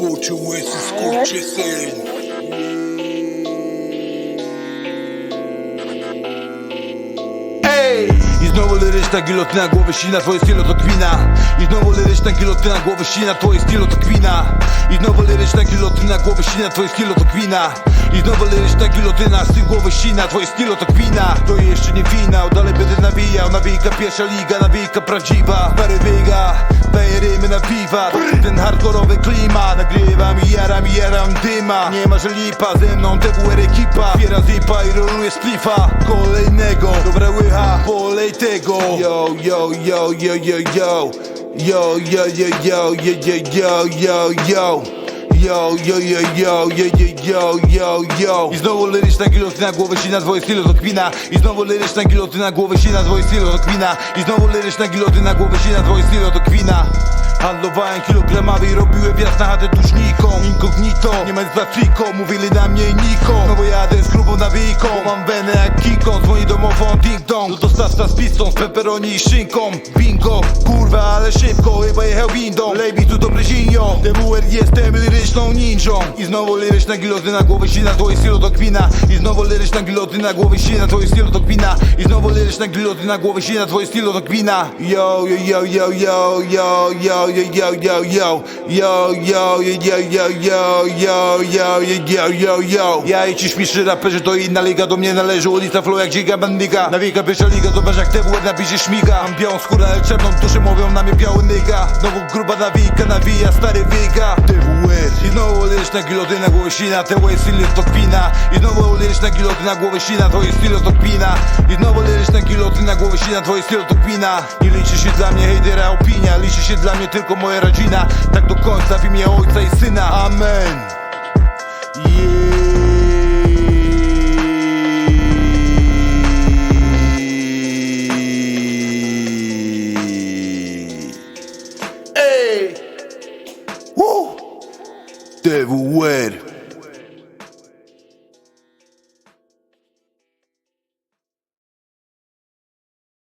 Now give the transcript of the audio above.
Oczy łysy! I znowu liryczna gilotyna, głowy ścina, twoje stylo to kwina I znowu liryczna gilotyna, głowy ścina, twoje stylo to kwina I znowu liryczna gilotyna, głowy ścina, twoje stylo to kwina I znowu liryczna gilotyna, z tych głowy ścina, twoje stylo to kwina To jeszcze nie finał, dalej będę nawijał Nawijka pierwsza liga, nawijka prawdziwa. Perywiga, daję rymy na wiwat Ten hardkorowy klimat Nagrywam i jaram i jaram dyma. Nie ma, lipa, ze mną TWR ekipa. Zbiera zipa i roluje splifa Kolejnego, dobra łycha, polej tego. Yo, yo, yo, yo, yo, yo Yo, yo, yo, yo, yo, yo, yo, yo, yo yo, yo, yo, yo, yo, yo, yo, yo I znowu liryczna gilotyna, głowę sina, zwoje stylu odkmina I znowu liryczna gilotyna, głowę sina, zwoje stylu odkmina I znowu liryczna gilotyna, głowę sina, zwoje stylu odkmina Handlowałem kilogramami, robiłem wjazd na chatę Inkognito, nie mając za triko, mówili na mnie Niko. No bo jadę z grubą nawijką, mam wenę jak Kiko Dzwoni domofon, ding dong, dostawca z pistą Z pepperoni i szynką, bingo Kurwa, ale szybko, chyba jechał windą Lejbi tu dobry zinio, TWR jestem liryczną ninją I znowu liryczna gilotyna, głowy ścina, twoje stylo to I znowu liryczna gilotyna, głowy ścina, twoje stylo to I znowu liryczna gilotyna, głowy ścina, twoje stylo to kwina Yo, yo, yo, yo, yo, yo, yo, yo, yo, yo Yo, yo, yo, yo, yo, yo, yo, yo, yo, yo, yo Ja i ci śmieszni raperzy to inna liga, do mnie należy ulica flow jak dziga bandyga Nawiga pierwsza liga, zobacz jak TWR na bicie śmiga. Białą skórę, ale czerną duszę, mówią na mnie biały nyga. Znowu gruba nawika, nawija, stary wiga. TWR I znowu liryczna gilotyna, głowy ścina, TWR styl to kwina I znowu liryczna gilotyna, głowy ścina, twoje stylo to kwina I znowu liryczna gilotyna, głowy ścina, twoje stylo to kwina Nie liczy się dla mnie hejtera opinia, liczy się dla mnie tylko moja rodzina. Tak do końca w imię ojca i syna, amen Devo Wear.